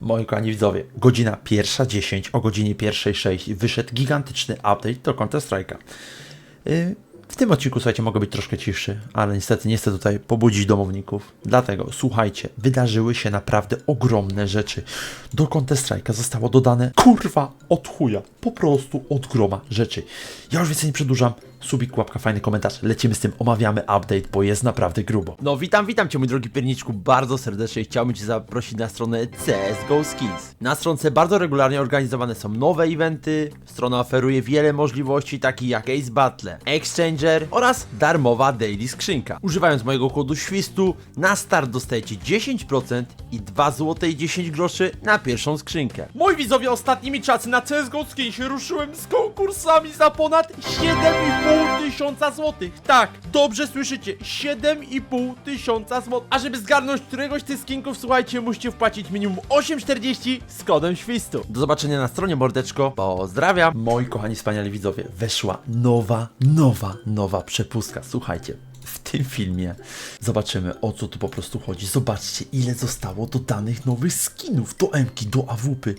Moi kochani widzowie, godzina pierwsza 10, o godzinie pierwszej 6 wyszedł gigantyczny update do Counter Strike'a. Yy, w tym odcinku, słuchajcie, mogę być troszkę cichszy, ale niestety nie chcę tutaj pobudzić domowników. Dlatego, słuchajcie, wydarzyły się naprawdę ogromne rzeczy. Do Counter Strike'a zostało dodane, kurwa, od chuja, po prostu od groma rzeczy. Ja już więcej nie przedłużam, subik, łapka, fajny komentarz, lecimy z tym, omawiamy update, bo jest naprawdę grubo. No witam, witam Cię mój drogi pierniczku bardzo serdecznie chciałbym Cię zaprosić na stronę CSGO Skins. Na stronce bardzo regularnie organizowane są nowe eventy, strona oferuje wiele możliwości takich jak Ace Battle, Exchanger oraz darmowa daily skrzynka. Używając mojego kodu świstu na start dostajecie 10% i 2 zł i 10 groszy na pierwszą skrzynkę. Moi widzowie ostatnimi czasy na CSGO Skinsie ruszyłem z konkursami za ponad 7,5 tysiąca złotych. Tak, dobrze słyszycie, 7,5 tysiąca złotych. A żeby zgarnąć któregoś z tych skinków, słuchajcie, musicie wpłacić minimum 8,40 z kodem świstu. Do zobaczenia na stronie mordeczko. Pozdrawiam. Moi kochani, wspaniali widzowie, weszła nowa, nowa, nowa przepustka. Słuchajcie, w tym filmie zobaczymy o co tu po prostu chodzi. Zobaczcie, ile zostało dodanych nowych skinów do Mki, do AWP.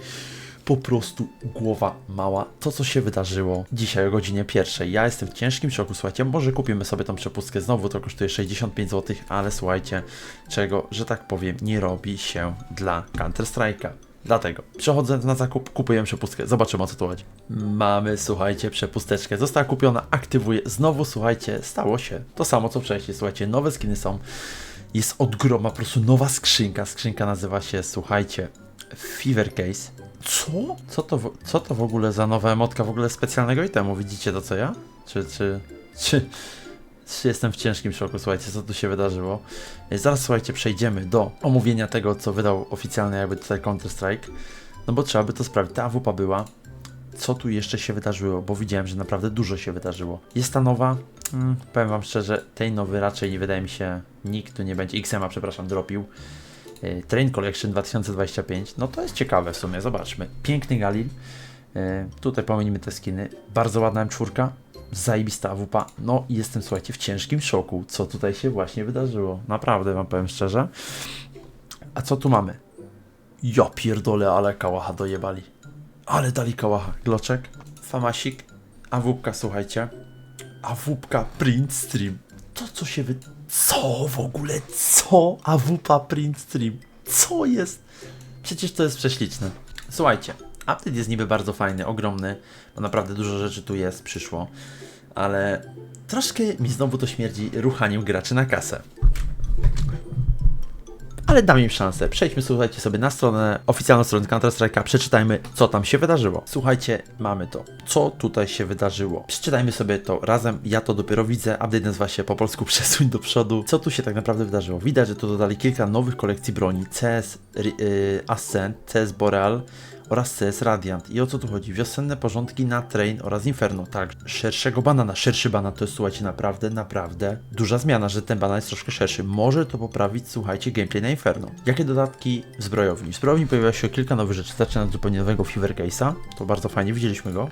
Po prostu głowa mała. To, co się wydarzyło dzisiaj o godzinie pierwszej. Ja jestem w ciężkim szoku, słuchajcie. Może kupimy sobie tą przepustkę. Znowu to kosztuje 65 zł, ale słuchajcie, czego, że tak powiem, nie robi się dla Counter Strike'a. Dlatego przechodzę na zakup, kupuję przepustkę, zobaczymy o co tu chodzi. Mamy, słuchajcie, przepusteczkę, została kupiona, aktywuję, znowu, słuchajcie, stało się to samo co wcześniej, słuchajcie, nowe skiny są, jest od groma, po prostu nowa skrzynka, skrzynka nazywa się, słuchajcie, Fever Case. Co? Co to, w- co to w ogóle za nowa emotka w ogóle specjalnego itemu, widzicie to co ja? Czy, czy, czy... czy Jestem w ciężkim szoku, słuchajcie, co tu się wydarzyło. E, Zaraz, słuchajcie, przejdziemy do omówienia tego, co wydał oficjalnie jakby tutaj Counter-Strike. No bo trzeba by to sprawdzić. Ta AWP była. Co tu jeszcze się wydarzyło? Bo widziałem, że naprawdę dużo się wydarzyło. Jest ta nowa. Mm, powiem wam szczerze, tej nowy raczej wydaje mi się nikt tu nie będzie. XMA, przepraszam, dropił. E, Train Collection 2025. No to jest ciekawe w sumie, zobaczmy. Piękny Galil. E, Tutaj pominimy te skiny. Bardzo ładna M4. Zajebista AWP. No i jestem, słuchajcie, w ciężkim szoku, co tutaj się właśnie wydarzyło. Naprawdę wam powiem szczerze. A co tu mamy? Ja pierdolę, ale kałacha dojebali. Ale dali kałacha. Gloczek, famasik, awupka, słuchajcie. Awupka print stream. To co się wy... Co w ogóle? Co? Awupa print stream. Co jest? Przecież to jest prześliczne. Słuchajcie, update jest niby bardzo fajny, ogromny, bo naprawdę dużo rzeczy tu jest, przyszło, ale troszkę mi znowu to śmierdzi ruchaniem graczy na kasę. Ale dam im szansę. Przejdźmy, słuchajcie, sobie na stronę, oficjalną stronę Counter-Strike'a, przeczytajmy, co tam się wydarzyło. Słuchajcie, mamy to. Co tutaj się wydarzyło? Przeczytajmy sobie to razem. Ja to dopiero widzę. Update nazywa się po polsku Przesuń do przodu. Co tu się tak naprawdę wydarzyło? Widać, że tu dodali kilka nowych kolekcji broni. CS y, Ascent, CS Boreal oraz CS Radiant. I o co tu chodzi? Wiosenne porządki na Train oraz Inferno. Tak, szerszego banana. Szerszy banan to jest, słuchajcie, naprawdę, naprawdę duża zmiana, że ten banan jest troszkę szerszy. Może to poprawić, słuchajcie, gameplay na Inferno. Jakie dodatki w zbrojowni? W zbrojowni pojawia się kilka nowych rzeczy. Zaczynając zupełnie nowego Fever Case'a. To bardzo fajnie, widzieliśmy go.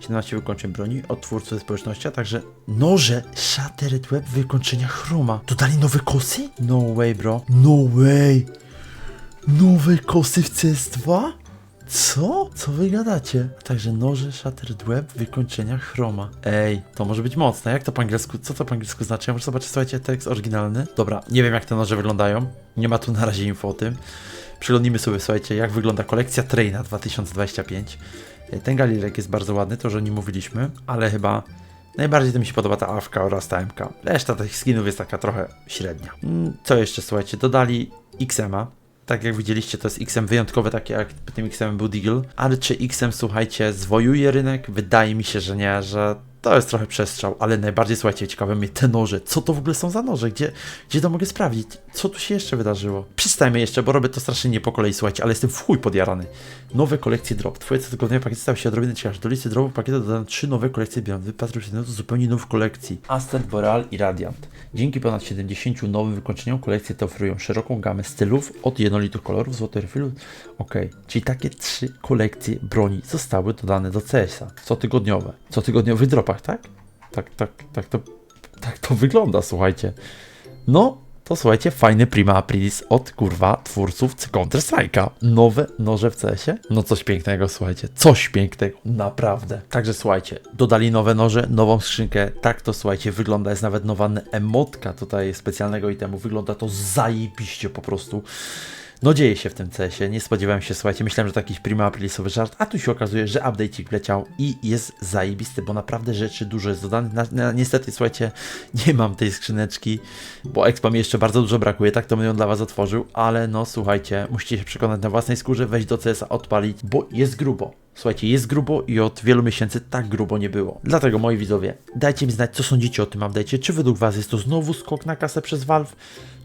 17 wykończeń broni od twórcy społeczności, a także noże Shattered Web wykończenia chroma. Dodali nowe kosy? No way, bro. No way. Nowe kosy w CS2? Co? Co wy gadacie? Także noże Shattered Web wykończenia chroma. Ej, to może być mocne. Jak to po angielsku? Co to po angielsku znaczy? Ja muszę zobaczyć, słuchajcie, tekst oryginalny. Dobra, nie wiem jak te noże wyglądają. Nie ma tu na razie info o tym. Przyglądnijmy sobie, słuchajcie, jak wygląda kolekcja Traina 2025. Ten galilek jest bardzo ładny, to już o nim mówiliśmy, ale chyba najbardziej to mi się podoba ta AFK oraz ta MK. Reszta tych skinów jest taka trochę średnia. Mm, Co jeszcze, słuchajcie, dodali XMA. Tak jak widzieliście, to jest XM wyjątkowy, takie jak tym XM był Deagle. Ale czy XM, słuchajcie, zwojuje rynek? Wydaje mi się, że nie, że to jest trochę przestrzał, ale najbardziej, słuchajcie, ciekawe mnie te noże. Co to w ogóle są za noże? Gdzie, gdzie to mogę sprawdzić? Co tu się jeszcze wydarzyło? Przeczytajmy jeszcze, bo robię to strasznie nie po kolei, słuchajcie, ale jestem w chuj podjarany. Nowe kolekcje drop. Twoje cotygodniowe pakiety stały się odrobinę ciekawe. Do listy dropów pakietu dodano trzy nowe kolekcje Beyond. Wypatruj się na to zupełnie nowych kolekcji. Ascent, Boreal i Radiant. Dzięki ponad 70 nowym wykończeniom kolekcje te oferują szeroką gamę stylów od jednolitych kolorów, złoty refilu. Okej, czyli takie trzy kolekcje broni zostały dodane do CS-a. Cotygodniowe. Cotygodniowy dropach, tak? Tak, tak, tak to, tak to wygląda, słuchajcie. No, to słuchajcie, fajny Prima Aprilis od kurwa twórców Counter Strike'a. Nowe noże w CS-ie? No coś pięknego, słuchajcie, coś pięknego, naprawdę. Także słuchajcie, dodali nowe noże, nową skrzynkę, tak to słuchajcie, wygląda, jest nawet nowa emotka tutaj specjalnego itemu, wygląda to zajebiście po prostu. No dzieje się w tym CS-ie, nie spodziewałem się, słuchajcie, myślałem, że to jakiś prima aprilisowy żart, a tu się okazuje, że update'ik wleciał i jest zajebisty, bo naprawdę rzeczy dużo jest dodanych. Niestety, słuchajcie, nie mam tej skrzyneczki, bo expa mi jeszcze bardzo dużo brakuje, tak to bym ją dla was otworzył, ale no słuchajcie, musicie się przekonać na własnej skórze, wejść do CS-a, odpalić, bo jest grubo. Słuchajcie, jest grubo i od wielu miesięcy tak grubo nie było. Dlatego, moi widzowie, dajcie mi znać, co sądzicie o tym update'cie. Czy według was jest to znowu skok na kasę przez Valve,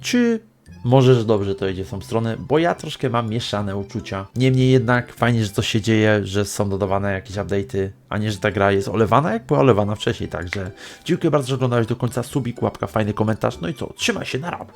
czy może, że dobrze to idzie w tą stronę, bo ja troszkę mam mieszane uczucia. Niemniej jednak fajnie, że coś się dzieje, że są dodawane jakieś update'y, a nie, że ta gra jest olewana, jak była olewana wcześniej. Także dziękuję bardzo, że oglądałeś do końca. Subik, łapka, fajny komentarz. No i co? Trzymaj się, na rap.